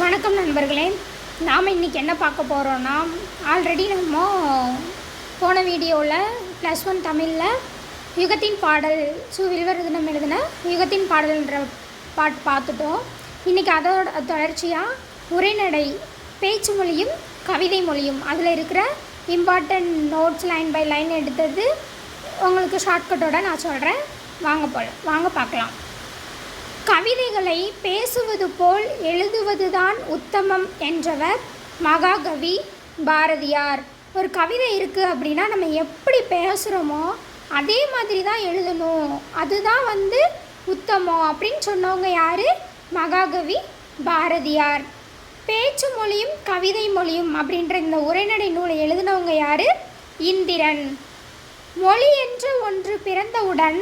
வணக்கம் நண்பர்களே. நாம் இன்றைக்கி என்ன பார்க்க போகிறோன்னா ஆல்ரெடி நம்ம போன வீடியோவில் ப்ளஸ் ஒன் தமிழில் யுகத்தின் பாடல் சு வில்வரதனம் எழுதின யுகத்தின் பாடல்ன்ற பாட்டு பார்த்துட்டோம். இன்றைக்கி அதோட தொடர்ச்சியாக உரைநடை பேச்சு மொழியும் கவிதை மொழியும். அதில் இருக்கிற important notes line by line எடுத்தது உங்களுக்கு ஷார்ட்கட்டோட நான் சொல்கிறேன் வாங்க போல வாங்க பார்க்கலாம். கவிதைகளை பேசுவது போல் எழுதுவதுதான் உத்தமம் என்றவர் மகாகவி பாரதியார். ஒரு கவிதை இருக்குது அப்படின்னா நம்ம எப்படி பேசுகிறோமோ அதே மாதிரி தான் எழுதணும். அதுதான் வந்து உத்தமம் அப்படின்னு சொன்னவங்க யார்? மகாகவி பாரதியார். பேச்சு மொழியும் கவிதை மொழியும் அப்படின்ற இந்த உரைநடை நூலை எழுதினவங்க யார்? இந்திரன். மொழி என்ற ஒன்று பிறந்தவுடன்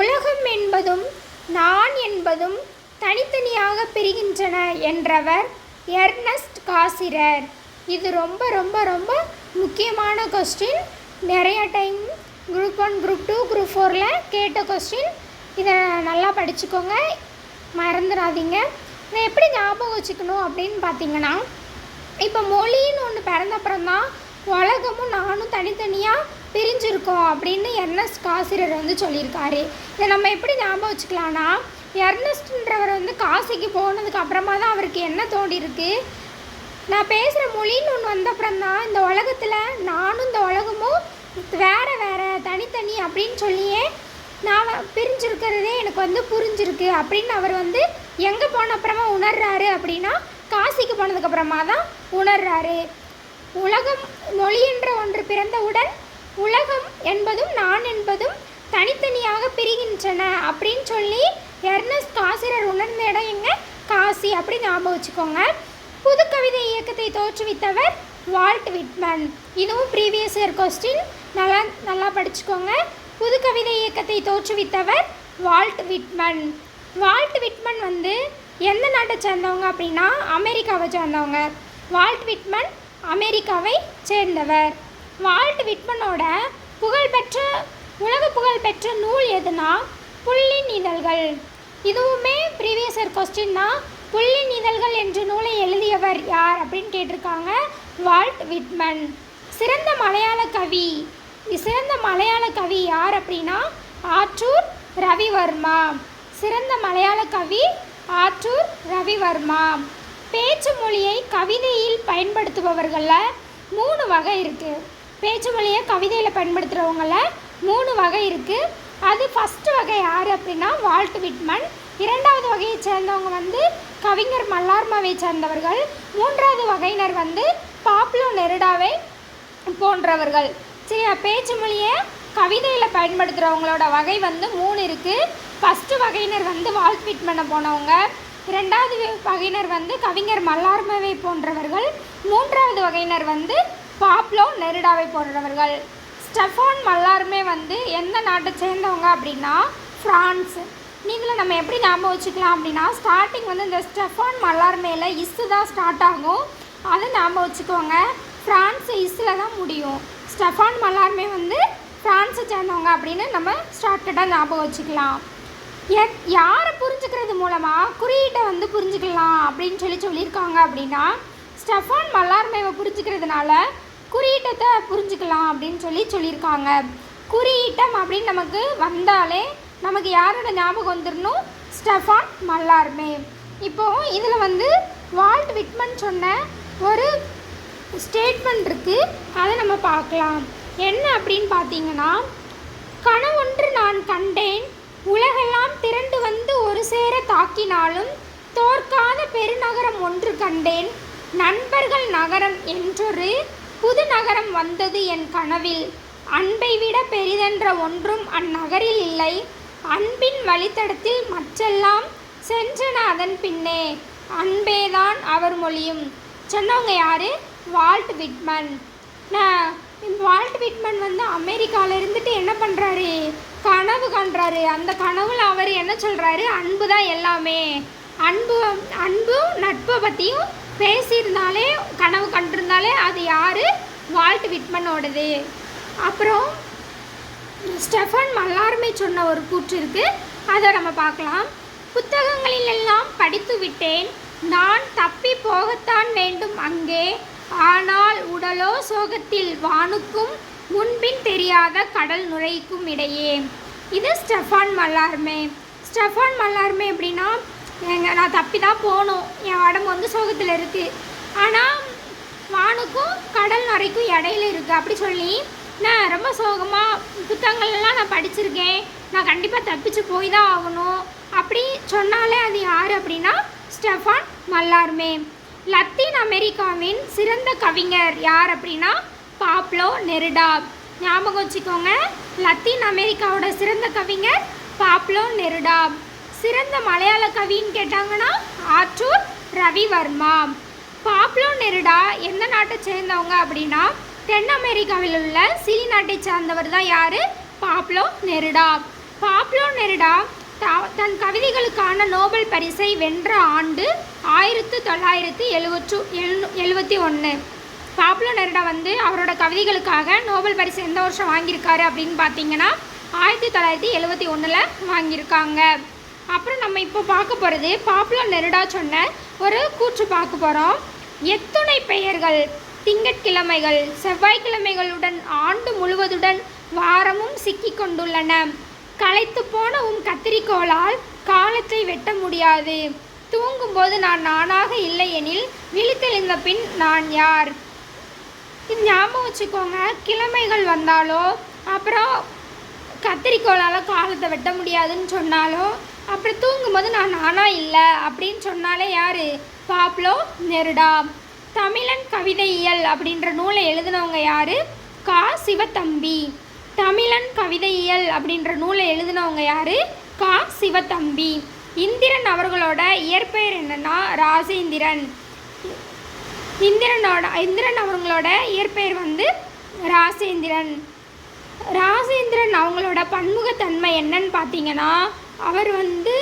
உலகம் என்பதும் நான் என்பதும் தனித்தனியாக பிரிகின்றன என்றவர் எர்னஸ்ட் காசிரர். இது ரொம்ப ரொம்ப ரொம்ப முக்கியமான கொஸ்டின் நிறைய time group one group two group ஃபோரில் கேட்ட கொஸ்டின் இதை நல்லா படிச்சுக்கோங்க. மறந்துடாதீங்க. இதை எப்படி ஞாபகம் வச்சுக்கணும் அப்படின்னு பார்த்தீங்கன்னா இப்போ மொழின்னு ஒன்று பிறந்தப்புறம் தான் உலகமும் நானும் தனித்தனியாக பிரிஞ்சிருக்கோம் அப்படின்னு எர்னஸ்ட் காசிரர் வந்து சொல்லியிருக்காரு. இதை நம்ம எப்படி ஞாபகம் வச்சுக்கலாம்னா எர்னஸ்ட்ன்றவர் வந்து காசிக்கு போனதுக்கு அப்புறமா தான் அவருக்கு என்ன தோண்டியிருக்கு நான் பேசுகிற மொழின்னு ஒன்று வந்தப்புறம் தான் இந்த உலகத்தில் நானும் இந்த உலகமும் வேறு வேறு தனித்தனி அப்படின்னு சொல்லியே நான் பிரிஞ்சிருக்கிறதே எனக்கு வந்து புரிஞ்சிருக்கு அப்படின்னு அவர் வந்து எங்கே போன அப்புறமா உணர்றாரு அப்படின்னா காசிக்கு போனதுக்கப்புறமா தான் உணர்றாரு. உலகம் மொழின்ற ஒன்று பிறந்தவுடன் உலகம் என்பதும் நான் என்பதும் தனித்தனியாக பிரிகின்றன அப்படின்னு சொல்லி எர்னஸ் காசிரர் உணர்ந்த இடம் எங்க? காசி அப்படி ஞாபகம் வச்சுக்கோங்க. புது கவிதை இயக்கத்தை தோற்றுவித்தவர் வால்ட் விட்மன். இதுவும் ப்ரீவியஸ் இயர் கொஸ்டின் நல்லா நல்லா படிச்சுக்கோங்க. புது கவிதை இயக்கத்தை தோற்றுவித்தவர் வால்ட் விட்மன். வால்ட் விட்மன் வந்து எந்த நாட்டை சேர்ந்தவங்க அப்படின்னா அமெரிக்காவை சேர்ந்தவங்க. வால்ட் விட்மன் அமெரிக்காவை சேர்ந்தவர். வால்ட் விட்மனோட புகழ்பெற்ற உலக புகழ்பெற்ற நூல் எதுனா புள்ளின் இதழ்கள் இதுவுமே ப்ரீவியஸ் இயர் கொஸ்டின் தான். புள்ளின் இதழ்கள் என்ற நூலை எழுதியவர் யார் அப்படின்னு கேட்டிருக்காங்க வால்ட் விட்மன். சிறந்த மலையாள கவி. சிறந்த மலையாள கவி யார் அப்படின்னா ஆற்றூர் ரவிவர்மா. சிறந்த மலையாள கவி ஆற்றூர் ரவிவர்மா. பேச்சு மொழியை கவிதையில் பயன்படுத்துபவர்களில் மூணு வகை இருக்குது பேச்சு மொழியை கவிதையில் பயன்படுத்துகிறவங்கள மூணு வகை இருக்குது அது ஃபஸ்ட்டு வகை யார் அப்படின்னா வால்ட் விட்மன். இரண்டாவது வகையை சேர்ந்தவங்க வந்து கவிஞர் மல்லார்மாவை சேர்ந்தவர்கள். மூன்றாவது வகையினர் வந்து பாப்லோ நெருடாவை போன்றவர்கள். சரி பேச்சு மொழியை கவிதையில் பயன்படுத்துகிறவங்களோட வகை வந்து மூணு இருக்குது ஃபஸ்ட்டு வகையினர் வந்து வால்ட் விட்மனை போனவங்க. இரண்டாவது வகையினர் வந்து கவிஞர் மல்லார்மவை போன்றவர்கள். மூன்றாவது வகையினர் வந்து பாப்லோ நெருடாவை போன்றவர்கள். ஸ்டெஃபான் மல்லாருமே வந்து எந்த நாட்டை சேர்ந்தவங்க அப்படின்னா ஃப்ரான்ஸ் இதில் நம்ம எப்படி ஞாபகம் வச்சுக்கலாம் அப்படின்னா ஸ்டார்டிங் வந்து இந்த ஸ்டெஃபான் மல்லார்மேல இஸ்ஸு தான் ஸ்டார்ட் ஆகும். அதை ஞாபகம் வச்சுக்கோங்க. ஃப்ரான்ஸ் இஸ்ஸில் தான் முடியும். ஸ்டெஃபான் மல்லாருமே வந்து ஃப்ரான்ஸை சேர்ந்தவங்க அப்படின்னு நம்ம ஷார்ட்கட்டாக ஞாபகம் வச்சுக்கலாம். எத் யாரை புரிஞ்சுக்கிறது மூலமாக குறியீட்டை வந்து புரிஞ்சுக்கலாம் அப்படின்னு சொல்லி சொல்லியிருக்காங்க அப்படின்னா ஸ்டெஃபான் மல்லார்மேவை புரிஞ்சுக்கிறதுனால குறியீட்டத்தை புரிஞ்சுக்கலாம் அப்படின்னு சொல்லி சொல்லியிருக்காங்க. குறியீட்டம் அப்படின்னு நமக்கு வந்தாலே நமக்கு யாரோட ஞாபகம் வந்துடணும்? Stephane Mallarme. இப்போது இதில் வந்து வால்ட் விட்மன் சொன்ன ஒரு ஸ்டேட்மெண்ட் இருக்குது அதை நம்ம பார்க்கலாம். என்ன அப்படின்னு பார்த்தீங்கன்னா கனவொன்று நான் கண்டேன். உலகெல்லாம் திரண்டு வந்து ஒரு சேர தாக்கினாலும் தோற்காத பெருநகரம் ஒன்று கண்டேன். நண்பர்கள் நகரம் என்றொரு புது நகரம் வந்தது என் கனவில். அன்பை விட பெரிதென்ற ஒன்றும் அந்நகரில் இல்லை. அன்பின் வழித்தடத்தில் மற்றெல்லாம் சென்றன அதன் பின்னே. அன்பேதான் அவர் மொழியும். சொன்னவங்க யாரு? Walt Whitman. நான் வால்ட் விட்மன் வந்து அமெரிக்காவில் இருந்துட்டு என்ன பண்ணுறாரு கனவு காண்றாரு. அந்த கனவில் அவர் என்ன சொல்கிறாரு அன்பு தான் எல்லாமே. அன்பு அன்பும் நட்பை பற்றியும் பேசியிருந்தாலே கனவு கண்டிருந்தாலே அது யார்? வால்ட் விட்மனோடது. அப்புறம் ஸ்டெஃபன் மல்லாருமே சொன்ன ஒரு கூற்று இருக்குது அதை நம்ம பார்க்கலாம். புத்தகங்களிலெல்லாம் படித்து விட்டேன். நான் தப்பி போகத்தான் வேண்டும் அங்கே. ஆனால் உடலோ சோகத்தில் வானுக்கும் முன்பின் தெரியாத கடல் நுழைக்கும் இடையே. இது ஸ்டெஃபான் மல்லார்மே. ஸ்டெஃபான் மல்லார்மே எப்படின்னா எங்க நான் தப்பி தான் போகணும் என் உடம்பு வந்து சோகத்தில் இருக்குது ஆனால் வானுக்கும் கடல் நரைக்கும் இடையில இருக்குது அப்படி சொல்லி நான் ரொம்ப சோகமாக புத்தகங்கள்லாம் நான் படிச்சிருக்கேன். நான் கண்டிப்பாக தப்பிச்சு போய் தான் ஆகணும். அப்படி சொன்னாலே அது யார் அப்படின்னா ஸ்டெஃபான் மல்லார்மே. லத்தீன் அமெரிக்காவின் சிறந்த கவிஞர் யார் அப்படின்னா பாப்லோ நெருடா. ஞாபகம் வச்சுக்கோங்க லத்தீன் அமெரிக்காவோட சிறந்த கவிஞர் பாப்லோ நெருடா. சிறந்த மலையாள கவின்னு கேட்டாங்கன்னா ஆற்றூர் ரவிவர்மா. பாப்லோ நெருடா எந்த நாட்டை சேர்ந்தவங்க அப்படின்னா தென் அமெரிக்காவில் உள்ள சிலி நாட்டை சார்ந்தவர் தான் யார்? Pablo Neruda. பாப்லோ நெருடா தா- தன் கவிதைகளுக்கான நோபல் பரிசை வென்ற ஆண்டு ஆயிரத்து தொள்ளாயிரத்து எழுவற்று எழுநூ எழுபத்தி ஒன்று பாப்லோ நெருடா வந்து அவரோட கவிதைகளுக்காக நோபல் பரிசு எந்த வருஷம் வாங்கியிருக்காரு அப்படின்னு பார்த்தீங்கன்னா ஆயிரத்தி தொள்ளாயிரத்தி எழுபத்தி ஒன்றில் வாங்கியிருக்காங்க. அப்புறம் நம்ம இப்போ பார்க்க போகிறது பாப்புலா நெருடா சொன்ன ஒரு கூற்று பார்க்க போகிறோம் எத்துணை பெயர்கள் திங்கட்கிழமைகள் செவ்வாய்க்கிழமைகளுடன் ஆண்டு முழுவதுடன் வாரமும் சிக்கி கொண்டுள்ளன. களைத்து போன உன் கத்திரிக்கோளால் காலத்தை வெட்ட முடியாது. தூங்கும்போது நான் நானாக இல்லை எனில் விழித்தெழுந்த பின் நான் யார்? இது ஞாபகம் வச்சுக்கோங்க. கிழமைகள் வந்தாலோ அப்புறம் கத்திரிக்கோளால் காலத்தை வெட்ட முடியாதுன்னு சொன்னாலோ அப்படி தூங்கும்போது நான் நானா இல்லை அப்படின்னு சொன்னாலே யார்? Pablo Neruda. தமிழன் கவிதையியல் அப்படின்ற நூலை எழுதினவங்க யார்? கா. சிவத்தம்பி. தமிழன் கவிதையியல் அப்படின்ற நூலை எழுதினவங்க யார்? கா. சிவத்தம்பி. இந்திரன் அவர்களோட இயற்பெயர் என்னன்னா ராஜேந்திரன். இந்திரனோட இந்திரன் அவங்களோட இயற்பெயர் வந்து ராசேந்திரன் ராசேந்திரன் அவங்களோட பன்முகத்தன்மை என்னன்னு பார்த்தீங்கன்னா அவர் வந்து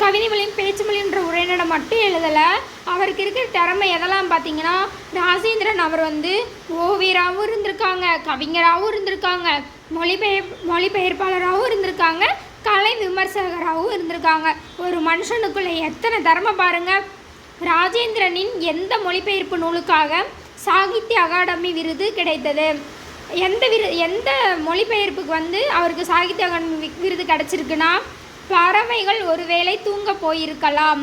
கவிதை மொழியும் பேச்சு மொழின்ற உரைநடை மட்டும் எழுதலை. அவருக்கு இருக்கிற திறமை எதெல்லாம் பார்த்தீங்கன்னா ராஜேந்திரன் அவர் வந்து ஓவியராகவும் இருந்திருக்காங்க கவிஞராகவும் இருந்திருக்காங்க மொழிபெயர் மொழிபெயர்ப்பாளராகவும் இருந்திருக்காங்க கலை விமர்சகராகவும் இருந்திருக்காங்க. ஒரு மனுஷனுக்குள்ளே எத்தனை திறமை பாருங்கள் ராஜேந்திரனின் எந்த மொழிபெயர்ப்பு நூலுக்காக சாகித்ய அகாடமி விருது கிடைத்தது. எந்த விரு எந்த மொழிபெயர்ப்புக்கு வந்து அவருக்கு சாகித்ய அகாடமி விருது கிடச்சிருக்குன்னா பறவைகள் ஒருவேளை தூங்க போயிருக்கலாம்.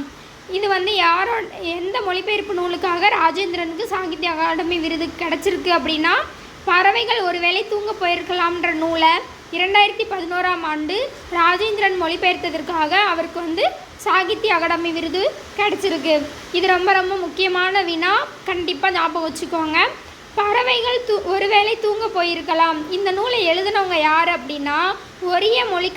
இது வந்து யாரோ எந்த மொழிபெயர்ப்பு நூலுக்காக ராஜேந்திரனுக்கு சாகித்ய அகாடமி விருது கிடச்சிருக்கு அப்படின்னா பறவைகள் ஒருவேளை தூங்க போயிருக்கலாம்ன்ற நூலை இரண்டாயிரத்தி பதினோராம் ஆண்டு ராஜேந்திரன் மொழிபெயர்த்ததற்காக அவருக்கு வந்து சாகித்ய அகாடமி விருது கிடச்சிருக்கு. இது ரொம்ப ரொம்ப முக்கியமான வினா. கண்டிப்பாக ஞாபகம் வச்சுக்கோங்க. பறவைகள் தூ ஒருவேளை தூங்க போயிருக்கலாம். இந்த நூலை எழுதினவங்க யார் அப்படின்னா ஒரிய மொழி